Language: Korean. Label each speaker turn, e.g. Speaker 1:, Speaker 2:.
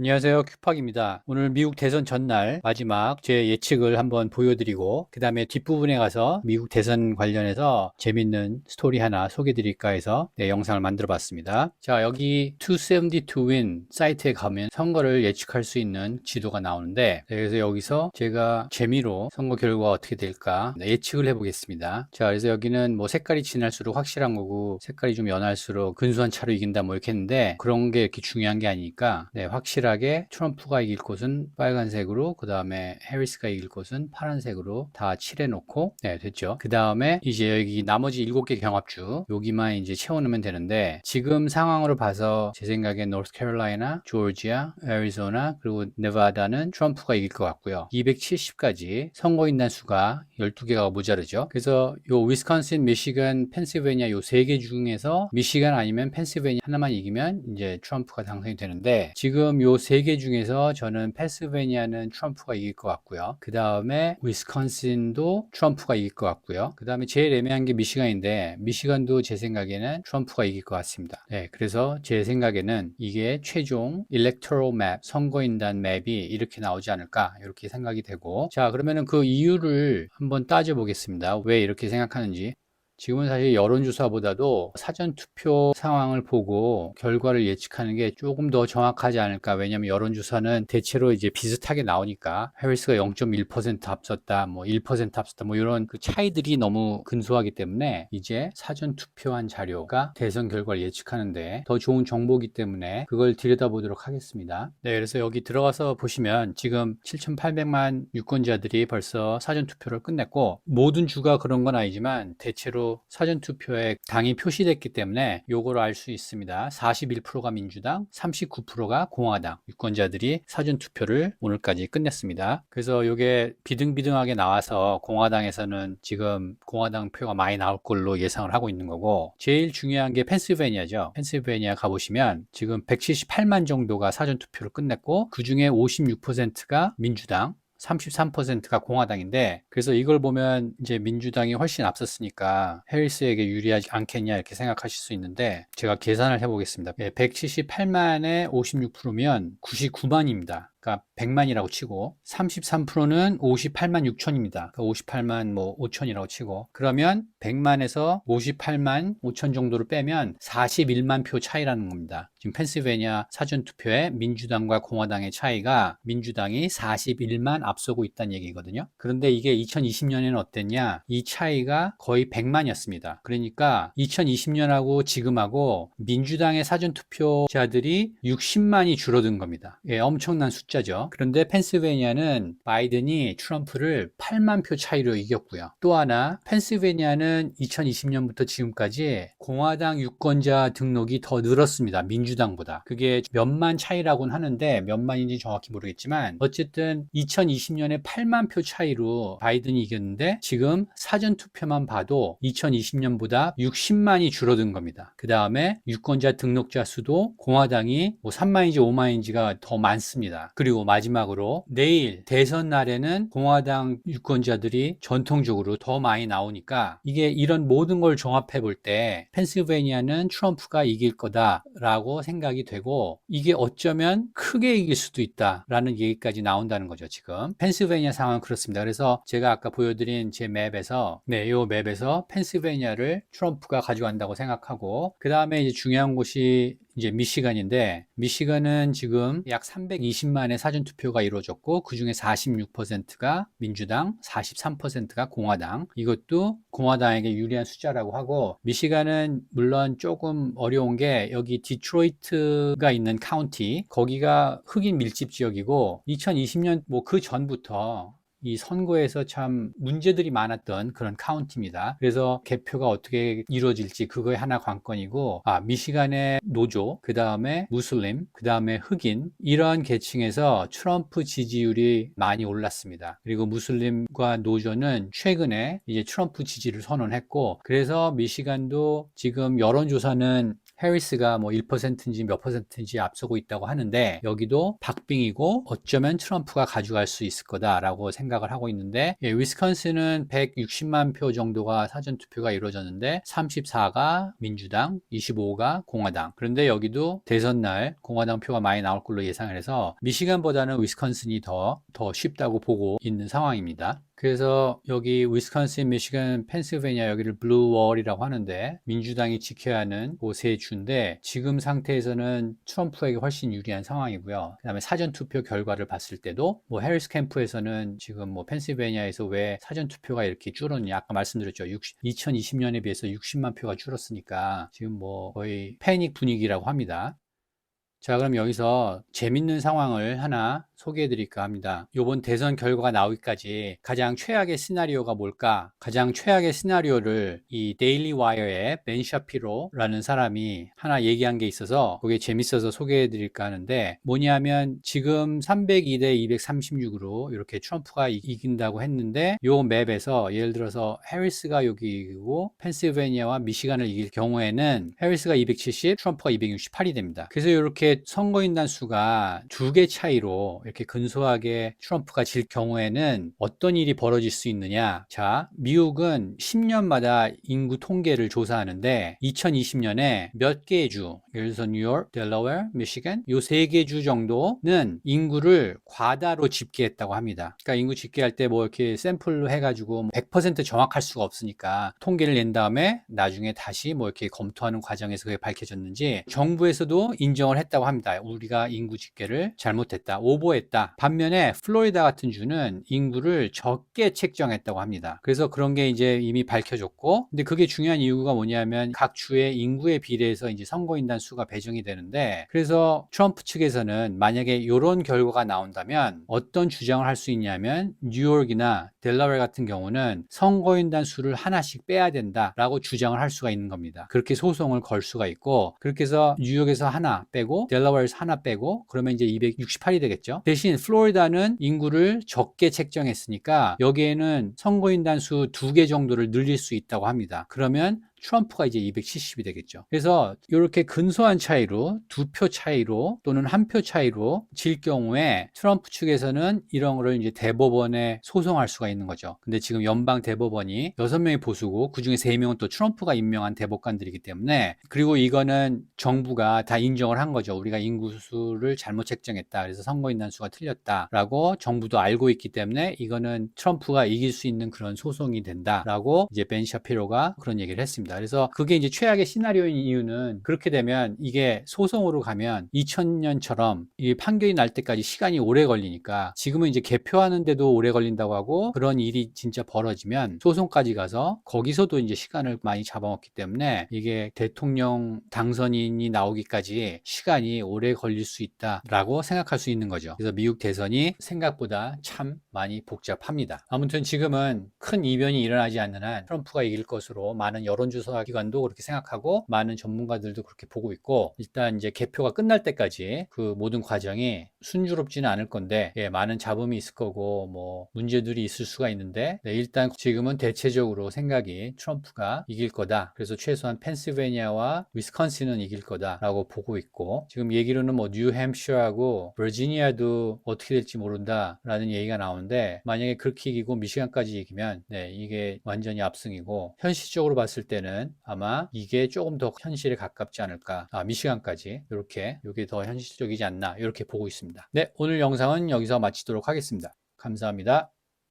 Speaker 1: 안녕하세요. 큐팍입니다. 오늘 미국 대선 전날 마지막 제 예측을 한번 보여드리고 그 다음에 뒷부분에 가서 미국 대선 관련해서 재밌는 스토리 하나 소개드릴까 해서 네, 영상을 만들어 봤습니다. 자 여기 272win 사이트에 가면 선거를 예측할 수 있는 지도가 나오는데 네, 그래서 여기서 제가 재미로 선거 결과가 어떻게 될까 네, 예측을 해보겠습니다. 자 그래서 여기는 뭐 색깔이 진할수록 확실한 거고 색깔이 좀 연할수록 근소한 차로 이긴다 뭐 이렇게 했는데 그런 게 이렇게 중요한 게 아니니까 네, 확실 하게 트럼프가 이길 곳은 빨간색으로 그 다음에 해리스가 이길 곳은 파란색으로 다 칠해 놓고 네 됐죠. 그 다음에 이제 여기 나머지 7개 경합주 여기만 이제 채워놓으면 되는데 지금 상황으로 봐서 제 생각엔 노스캐롤라이나 조지아 애리조나 그리고 네바다는 트럼프가 이길 것 같고요. 270까지 선거인단 수가 12개가 모자르죠. 그래서 요 위스콘신 미시간 펜실베니아 요 세 개 중에서 미시간 아니면 펜실베니아 하나만 이기면 이제 트럼프가 당선이 되는데 지금 요세 개 중에서 저는 펜실베니아는 트럼프가 이길 것 같고요. 그 다음에 위스콘신도 트럼프가 이길 것 같고요. 그 다음에 제일 애매한 게 미시간인데 미시간도 제 생각에는 트럼프가 이길 것 같습니다. 네, 그래서 제 생각에는 이게 최종 일렉토럴 맵, 선거인단 맵이 이렇게 나오지 않을까 이렇게 생각이 되고 자 그러면은 그 이유를 한번 따져보겠습니다. 왜 이렇게 생각하는지 지금은 사실 여론조사보다도 사전투표 상황을 보고 결과를 예측하는 게 조금 더 정확하지 않을까. 왜냐하면 여론조사는 대체로 이제 비슷하게 나오니까 해리스가 0.1% 앞섰다, 뭐 1% 앞섰다, 뭐 이런 그 차이들이 너무 근소하기 때문에 이제 사전투표한 자료가 대선 결과를 예측하는데 더 좋은 정보기 때문에 그걸 들여다보도록 하겠습니다. 네, 그래서 여기 들어가서 보시면 지금 7,800만 유권자들이 벌써 사전투표를 끝냈고 모든 주가 그런 건 아니지만 대체로 사전 투표에 당이 표시됐기 때문에 요거를 알수 있습니다. 41%가 민주당, 39%가 공화당 유권자들이 사전 투표를 오늘까지 끝냈습니다. 그래서 요게 비등비등하게 나와서 공화당에서는 지금 공화당 표가 많이 나올 걸로 예상을 하고 있는 거고 제일 중요한 게 펜실베니아죠. 펜실베니아 가보시면 지금 178만 정도가 사전 투표를 끝냈고 그 중에 56%가 민주당 33%가 공화당인데 그래서 이걸 보면 이제 민주당이 훨씬 앞섰으니까 해리스에게 유리하지 않겠냐 이렇게 생각하실 수 있는데 제가 계산을 해보겠습니다. 178만에 56%면 99만입니다. 그러니까 100만이라고 치고 33%는 58만 6천입니다. 그러니까 58만 뭐 5천이라고 치고 그러면 100만에서 58만 5천 정도를 빼면 41만 표 차이라는 겁니다. 지금 펜실베니아 사전 투표에 민주당과 공화당의 차이가 민주당이 41만 앞서고 있다는 얘기거든요. 그런데 이게 2020년에는 어땠냐? 이 차이가 거의 100만이었습니다. 그러니까 2020년하고 지금하고 민주당의 사전 투표자들이 60만이 줄어든 겁니다. 예, 엄청난 숫자 죠. 그런데 펜실베니아는 바이든이 트럼프를 8만 표 차이로 이겼고요. 또 하나 펜실베니아는 2020년부터 지금까지 공화당 유권자 등록이 더 늘었습니다. 민주당보다. 그게 몇만 차이라고는 하는데 몇만인지 정확히 모르겠지만 어쨌든 2020년에 8만 표 차이로 바이든이 이겼는데 지금 사전 투표만 봐도 2020년보다 60만이 줄어든 겁니다. 그 다음에 유권자 등록자 수도 공화당이 뭐 3만인지 5만인지가 더 많습니다. 그리고 마지막으로 내일 대선 날에는 공화당 유권자들이 전통적으로 더 많이 나오니까 이게 이런 모든 걸 종합해 볼 때 펜실베니아는 트럼프가 이길 거다라고 생각이 되고 이게 어쩌면 크게 이길 수도 있다라는 얘기까지 나온다는 거죠 지금 펜실베니아 상황은 그렇습니다. 그래서 제가 아까 보여드린 제 맵에서 네, 이 맵에서 펜실베니아를 트럼프가 가져간다고 생각하고 그 다음에 이제 중요한 곳이 이제 미시간인데 미시간은 지금 약 320만의 사전 투표가 이루어졌고 그 중에 46%가 민주당, 43%가 공화당. 이것도 공화당에게 유리한 숫자라고 하고 미시간은 물론 조금 어려운 게 여기 디트로이트가 있는 카운티 거기가 흑인 밀집 지역이고 2020년 뭐 그 전부터 이 선거에서 참 문제들이 많았던 그런 카운티입니다. 그래서 개표가 어떻게 이루어질지 그거에 하나 관건이고 아 미시간의 노조, 그 다음에 무슬림, 그 다음에 흑인 이러한 계층에서 트럼프 지지율이 많이 올랐습니다. 그리고 무슬림과 노조는 최근에 이제 트럼프 지지를 선언했고 그래서 미시간도 지금 여론조사는 해리스가 뭐 1%인지 몇 퍼센트인지 앞서고 있다고 하는데 여기도 박빙이고 어쩌면 트럼프가 가져갈 수 있을 거다라고 생각을 하고 있는데 예, 위스콘신은 160만 표 정도가 사전 투표가 이루어졌는데 34가 민주당, 25가 공화당. 그런데 여기도 대선 날 공화당 표가 많이 나올 걸로 예상을 해서 미시간보다는 위스콘신이 더, 더 쉽다고 보고 있는 상황입니다. 그래서 여기 위스콘신, 미시간, 펜실베니아 여기를 블루월이라고 하는데 민주당이 지켜야 하는 그세 주인데 지금 상태에서는 트럼프에게 훨씬 유리한 상황이고요. 그다음에 사전 투표 결과를 봤을 때도 뭐 해리스 캠프에서는 지금 뭐 펜실베니아에서 왜 사전 투표가 이렇게 줄었냐 아까 말씀드렸죠. 60, 2020년에 비해서 60만 표가 줄었으니까 지금 뭐 거의 패닉 분위기라고 합니다. 자, 그럼 여기서 재밌는 상황을 하나 소개해 드릴까 합니다. 이번 대선 결과가 나오기까지 가장 최악의 시나리오가 뭘까? 가장 최악의 시나리오를 이 데일리 와이어의 벤 샤피로라는 사람이 하나 얘기한 게 있어서 그게 재밌어서 소개해 드릴까 하는데 뭐냐면 지금 302대 236으로 이렇게 트럼프가 이- 이긴다고 했는데 요 맵에서 예를 들어서 해리스가 여기 이기고 펜실베니아와 미시간을 이길 경우에는 해리스가 270, 트럼프가 268이 됩니다. 그래서 이렇게 선거인단 수가 두 개 차이로 이렇게 근소하게 트럼프가 질 경우에는 어떤 일이 벌어질 수 있느냐? 자, 미국은 10년마다 인구 통계를 조사하는데 2020년에 몇 개의 주, 예를 들어서 뉴욕, 델러웨어, 미시간 요 세 개 주 정도는 인구를 과다로 집계했다고 합니다. 그러니까 인구 집계할 때 뭐 이렇게 샘플로 해가지고 100% 정확할 수가 없으니까 통계를 낸 다음에 나중에 다시 뭐 이렇게 검토하는 과정에서 그게 밝혀졌는지 정부에서도 인정을 했다고 합니다. 우리가 인구 집계를 잘못했다, 오버했다. 반면에 플로리다 같은 주는 인구를 적게 책정했다고 합니다. 그래서 그런 게 이제 이미 밝혀졌고, 근데 그게 중요한 이유가 뭐냐면 각 주의 인구에 비례해서 이제 선거인단 수가 배정이 되는데, 그래서 트럼프 측에서는 만약에 이런 결과가 나온다면 어떤 주장을 할 수 있냐면 뉴욕이나 델라웨어 같은 경우는 선거인단 수를 하나씩 빼야 된다라고 주장을 할 수가 있는 겁니다. 그렇게 소송을 걸 수가 있고 그렇게 해서 뉴욕에서 하나 빼고 델라웨어에서 하나 빼고 그러면 이제 268이 되겠죠. 대신 플로리다는 인구를 적게 책정했으니까 여기에는 선거인단 수 두 개 정도를 늘릴 수 있다고 합니다. 그러면 트럼프가 이제 270이 되겠죠. 그래서 이렇게 근소한 차이로 두 표 차이로 또는 한 표 차이로 질 경우에 트럼프 측에서는 이런 거를 이제 대법원에 소송할 수가 있는 거죠. 근데 지금 연방 대법원이 6명이 보수고 그중에 3명은 또 트럼프가 임명한 대법관들이기 때문에 그리고 이거는 정부가 다 인정을 한 거죠. 우리가 인구수를 잘못 책정했다. 그래서 선거인단 수가 틀렸다라고 정부도 알고 있기 때문에 이거는 트럼프가 이길 수 있는 그런 소송이 된다라고 이제 벤 샤피로가 그런 얘기를 했습니다. 그래서 그게 이제 최악의 시나리오인 이유는 그렇게 되면 이게 소송으로 가면 2000년처럼 이 판결이 날 때까지 시간이 오래 걸리니까 지금은 이제 개표하는데도 오래 걸린다고 하고 그런 일이 진짜 벌어지면 소송까지 가서 거기서도 이제 시간을 많이 잡아먹기 때문에 이게 대통령 당선인이 나오기까지 시간이 오래 걸릴 수 있다라고 생각할 수 있는 거죠. 그래서 미국 대선이 생각보다 참 많이 복잡합니다. 아무튼 지금은 큰 이변이 일어나지 않는 한 트럼프가 이길 것으로 많은 여론조사 기관도 그렇게 생각하고 많은 전문가들도 그렇게 보고 있고 일단 이제 개표가 끝날 때까지 그 모든 과정이 순조롭지는 않을 건데 예, 많은 잡음이 있을 거고 뭐 문제들이 있을 수가 있는데 네, 일단 지금은 대체적으로 생각이 트럼프가 이길 거다. 그래서 최소한 펜실베니아와 위스콘신은 이길 거다라고 보고 있고 지금 얘기로는 뭐 뉴햄셔하고 버지니아도 어떻게 될지 모른다라는 얘기가 나오는데 만약에 그렇게 이기고 미시간까지 이기면 네, 이게 완전히 압승이고 현실적으로 봤을 때는 아마 이게 조금 더 현실에 가깝지 않을까. 아, 미시간까지 이렇게 이게 더 현실적이지 않나 이렇게 보고 있습니다. 네, 오늘 영상은 여기서 마치도록 하겠습니다. 감사합니다.